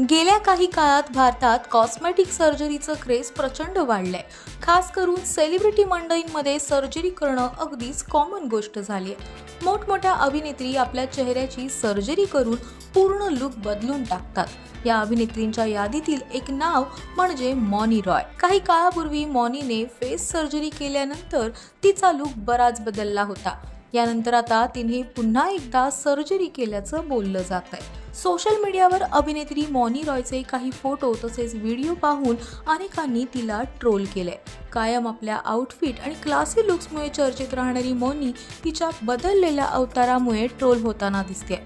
गेल्या काही काळात भारतात कॉस्मेटिक सर्जरीचं क्रेज प्रचंड वाढलंय. खास करून सेलिब्रिटी मंडळींमध्ये सर्जरी करणं अगदीच कॉमन गोष्ट झाली आहे मोठमोठ्या अभिनेत्री आपल्या चेहऱ्याची सर्जरी करून पूर्ण लुक बदलून टाकतात. या अभिनेत्रींच्या यादीतील एक नाव म्हणजे मॉनी रॉय. काही काळापूर्वी मॉनीने फेस सर्जरी केल्यानंतर तिचा लुक बराच बदलला होता. यानंतर आता तिने पुन्हा एकदा सर्जरी केल्याचं बोललं जात आहे सोशल मीडियावर अभिनेत्री मॉनी रॉयचे काही फोटो तसेच व्हिडिओ पाहून अनेकांनी तिला ट्रोल केले. कायम आपल्या आउटफिट आणि क्लासी लुक्समुळे चर्चेत राहणारी मॉनी तिच्या बदललेल्या अवतारामुळे ट्रोल होताना दिसते.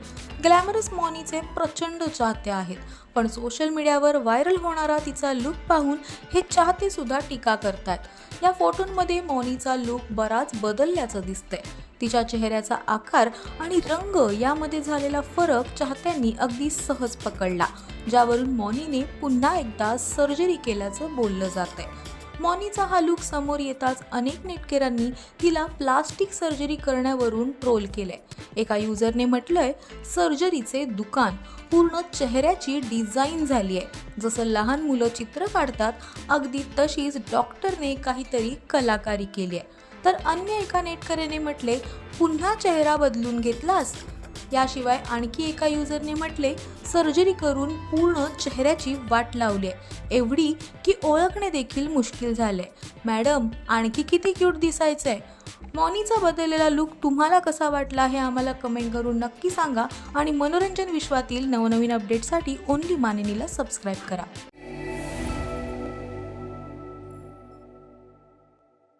ग्लॅमरस मॉनीचे प्रचंड चाहते आहेत पण सोशल मीडियावर व्हायरल होणारा तिचा लुक पाहून हे चाहते सुद्धा टीका करतात या फोटोंमध्ये मॉनीचा लुक बराच बदलल्याचं दिसतंय. तिच्या चेहऱ्याचा आकार आणि रंग यामध्ये झालेला फरक चाहत्यांनी अगदी सहज पकडला ज्यावरून मॉनीने पुन्हा एकदा सर्जरी केल्याचं बोललं जात आहे मॉनीचा हा लुक समोर येताच अनेक नेटकऱ्यांनी तिला प्लास्टिक सर्जरी करण्यावरून ट्रोल केलंय. एका युजरने म्हटलंय सर्जरीचे दुकान पूर्ण चेहऱ्याची डिझाईन झाली आहे जसं लहान मुलं चित्र काढतात अगदी तशीच डॉक्टरने काहीतरी कलाकारी केली आहे तर अन्य एका नेटकऱ्याने म्हटले पुन्हा चेहरा बदलून घेतलास? याशिवाय आणखी एका युजरने म्हटले सर्जरी करून पूर्ण चेहऱ्याची वाट लावली आहे. एवढी की ओळखणे देखील मुश्किल झाले. मॅडम आणखी किती क्यूट दिसायचं आहे मॉनीचा बदललेला लुक तुम्हाला कसा वाटला हे आम्हाला कमेंट करून नक्की सांगा आणि मनोरंजन विश्वातील नवनवीन अपडेटसाठी ओनली मानिनीला सबस्क्राईब करा.